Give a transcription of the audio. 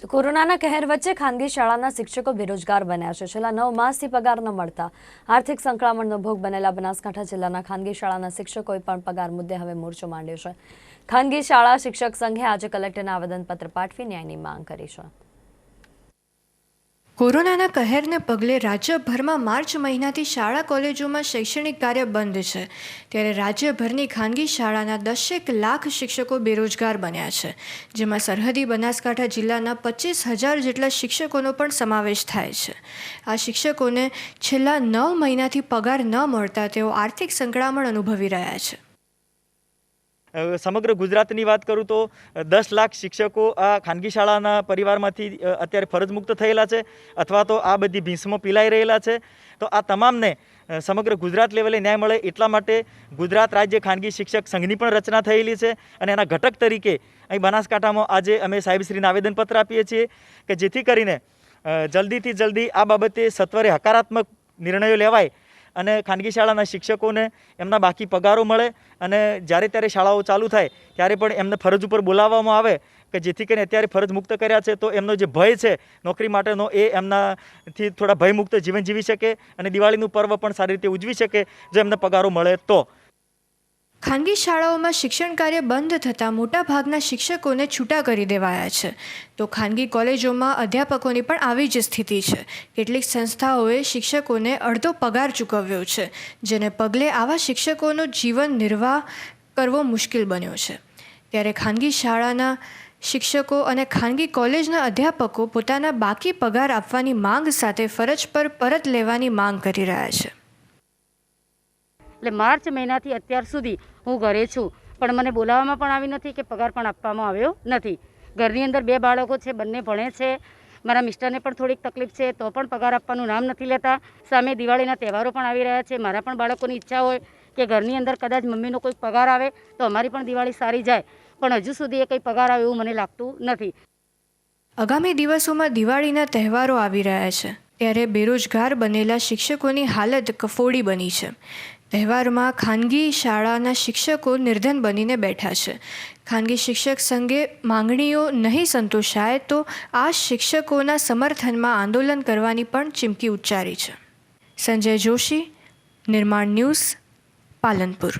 તો કોરોનાના કહેર વચ્ચે ખાનગી શાળાના શિક્ષકો બેરોજગાર બન્યા છે. છેલ્લા નવ માસથી પગાર ન મળતા. આર્થિક સંકળામણનો ભોગ બનેલા બનાસકાંઠા જિલ્લાના ખાનગી શાળાના શિક્ષકોએ પણ પગાર મુદ્દે હવે મોરચો માંડ્યો છે. ખાનગી શાળા શિક્ષક સંઘે આજે કલેક્ટરને આવેદનપત્ર પાઠવી ન્યાયની માંગ કરી છે. કોરોનાના કહેરને પગલે રાજ્યભરમાં માર્ચ મહિનાથી શાળા કોલેજોમાં શૈક્ષણિક કાર્ય બંધ છે. ત્યારે રાજ્યભરની ખાનગી શાળાના દસેક લાખ શિક્ષકો બેરોજગાર બન્યા છે, જેમાં સરહદી બનાસકાંઠા જિલ્લાના પચીસ હજાર જેટલા શિક્ષકોનો પણ સમાવેશ થાય છે. આ શિક્ષકોને છેલ્લા નવ મહિનાથી પગાર ન મળતા તેઓ આર્થિક સંકળામણ અનુભવી રહ્યા છે. સમગ્ર ગુજરાતની વાત કરું તો દસ લાખ શિક્ષકો આ ખાનગી શાળાના પરિવારમાંથી અત્યારે ફરજ મુક્ત થયેલા છે, અથવા તો આ બધી ભીંસમાં પીલાઈ રહેલા છે. તો આ તમામને સમગ્ર ગુજરાત લેવલે ન્યાય મળે એટલા માટે ગુજરાત રાજ્ય ખાનગી શિક્ષક સંઘની પણ રચના થયેલી છે. અને એના ઘટક તરીકે અહીં બનાસકાંઠામાં આજે અમે સાહેબશ્રીને આવેદનપત્ર આપીએ છીએ કે જેથી કરીને જલ્દીથી જલ્દી આ બાબતે સત્વરે હકારાત્મક નિર્ણયો લેવાય અને ખાનગી શાળાના શિક્ષકોને એમના બાકી પગારો મળે અને જ્યારે ત્યારે શાળાઓ ચાલુ થાય, ત્યારે પણ એમને ફરજ ઉપર બોલાવવામાં આવે કે જેથી કરીને અત્યારે ફરજ મુક્ત કર્યા છે, તો એમનો જે ભય છે નોકરી માટેનો એ એમનાથી થોડા ભયમુક્ત જીવન જીવી શકે અને દિવાળીનું પર્વ પણ સારી રીતે ઉજવી શકે, જો એમને પગારો મળે તો. ખાનગી શાળાઓમાં શિક્ષણ કાર્ય બંધ થતાં મોટાભાગના શિક્ષકોને છૂટા કરી દેવાયા છે. તો ખાનગી કોલેજોમાં અધ્યાપકોની પણ આવી જ સ્થિતિ છે. કેટલીક સંસ્થાઓએ શિક્ષકોને અડધો પગાર ચૂકવ્યો છે, જેને પગલે આવા શિક્ષકોનો જીવન નિર્વાહ કરવો મુશ્કેલ બન્યો છે. ત્યારે ખાનગી શાળાના શિક્ષકો અને ખાનગી કોલેજના અધ્યાપકો પોતાના બાકી પગાર આપવાની માંગ સાથે ફરજ પર પરત લેવાની માંગ કરી રહ્યા છે. એટલે માર્ચ મહિનાથી અત્યાર સુધી હું ઘરે છું. પણ મને બોલાવવામાં પણ આવી નથી કે પગાર પણ આપવામાં આવ્યો નથી. ઘરની અંદર બે બાળકો છે, બંને ભણે છે. મારા મિસ્ટરને પણ થોડીક તકલીફ છે, તો પણ પગાર આપવાનું નામ નથી લેતા. સામે દિવાળીના તહેવારો પણ આવી રહ્યા છે. મારા પણ બાળકોની ઈચ્છા હોય કે ઘરની અંદર કદાચ મમ્મીનો કોઈ પગાર આવે, તો અમારી પણ દિવાળી સારી જાય. પણ હજુ સુધી એ કંઈ પગાર આવે એવું મને લાગતું નથી. આગામી દિવસોમાં દિવાળીના તહેવારો આવી રહ્યા છે. ત્યારે બેરોજગાર બનેલા શિક્ષકોની હાલત કફોડી બની છે. તહેવારમાં ખાનગી શાળાના શિક્ષકો નિર્ધન બનીને બેઠા છે. ખાનગી શિક્ષક સંઘે માંગણીઓ નહીં સંતોષાય તો આ શિક્ષકોના સમર્થનમાં આંદોલન કરવાની પણ ચીમકી ઉચ્ચારી છે. સંજય જોશી, નિર્માણ ન્યૂઝ, પાલનપુર.